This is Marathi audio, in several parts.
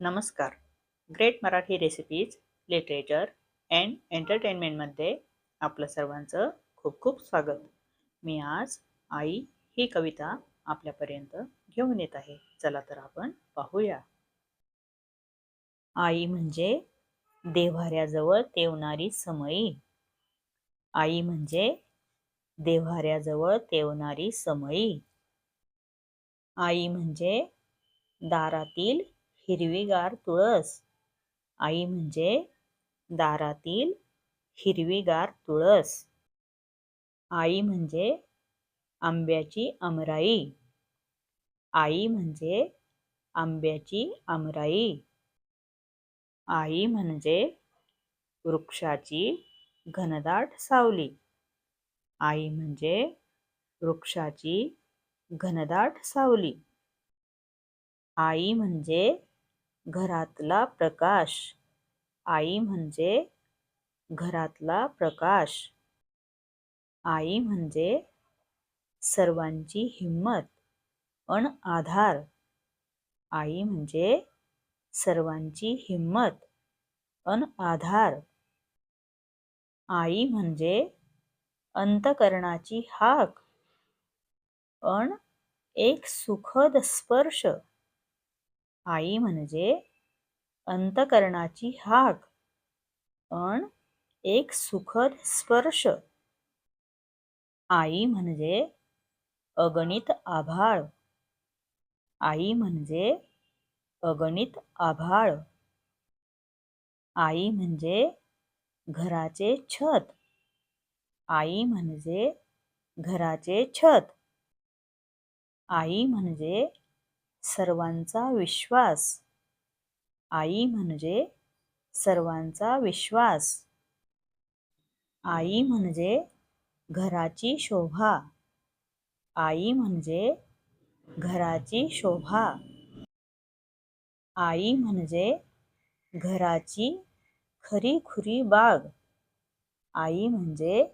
नमस्कार. Great Marathi recipes literature and एंटरटेनमेंटमध्ये आपलं सर्वांचं खूप खूप स्वागत. मी आज आई ही कविता आपल्यापर्यंत घेऊन येत आहे. चला तर आपण पाहूया. आई म्हणजे देव्हाऱ्याजवळ तेवणारी समयी. आई म्हणजे देव्हाऱ्याजवळ तेवणारी समयी. आई म्हणजे दारातील हिरवीगार तुळस. आई म्हणजे दारातील हिरवीगार तुळस. आई म्हणजे आंब्याची अमराई. आई म्हणजे आंब्याची अमराई. आई म्हणजे वृक्षाची घनदाट सावली. आई म्हणजे वृक्षाची घनदाट सावली. आई म्हणजे घरातला प्रकाश. आई म्हणजे घरातला प्रकाश. आई म्हणजे सर्वांची हिंमत अन आधार. आई म्हणजे सर्वांची हिंमत अन आधार. आई म्हणजे अंतकरणाची हाक अण एक सुखद स्पर्श. आई म्हणजे अंतकरणाची हाक. पण एक सुखद स्पर्श. आई म्हणजे अगणित आभाळ. आई म्हणजे अगणित आभाळ. आई म्हणजे घराचे छत. आई म्हणजे घराचे छत. आई म्हणजे सर्वांचा विश्वास. आई म्हणजे सर्वांचा विश्वास. आई म्हणजे घराची शोभा. आई म्हणजे घराची शोभा. आई म्हणजे घराची खरी खुरी बाग. आई म्हणजे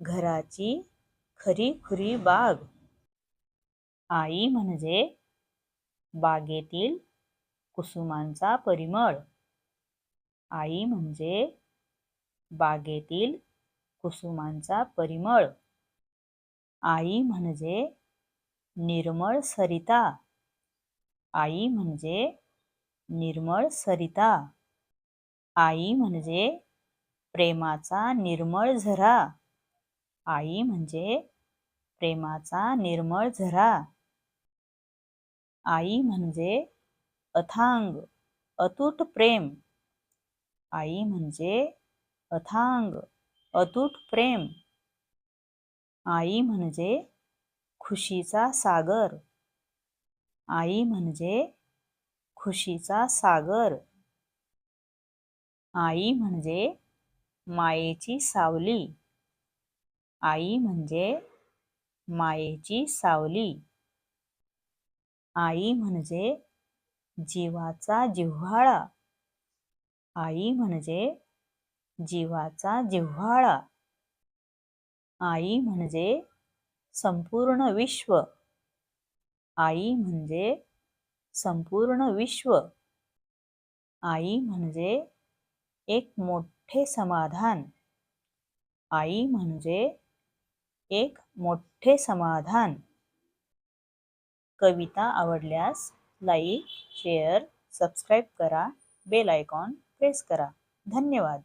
घराची खरी खुरी बाग. आई म्हणजे बागेतील कुसुमांचा परिमळ. आई म्हणजे बागेतील कुसुमांचा परिमळ. आई म्हणजे निर्मळ सरिता. आई म्हणजे निर्मळ सरिता. आई म्हणजे प्रेमाचा निर्मळ झरा. आई म्हणजे प्रेमाचा निर्मळ झरा. आई म्हणजे अथांग अतूट प्रेम. आई म्हणजे अथांग अतूट प्रेम. आई म्हणजे खुशीचा सागर. आई म्हणजे खुशीचा सागर. आई म्हणजे मायेची सावली. आई म्हणजे मायेची सावली. आई म्हणजे जीवाचा जिव्हाळा. आई म्हणजे जीवाचा जिव्हाळा. आई म्हणजे संपूर्ण विश्व. आई म्हणजे संपूर्ण विश्व. आई म्हणजे एक मोठे समाधान. आई म्हणजे एक मोठे समाधान. कविता आवडल्यास लाईक शेअर सबस्क्राईब करा बेल आयकॉन प्रेस करा. धन्यवाद.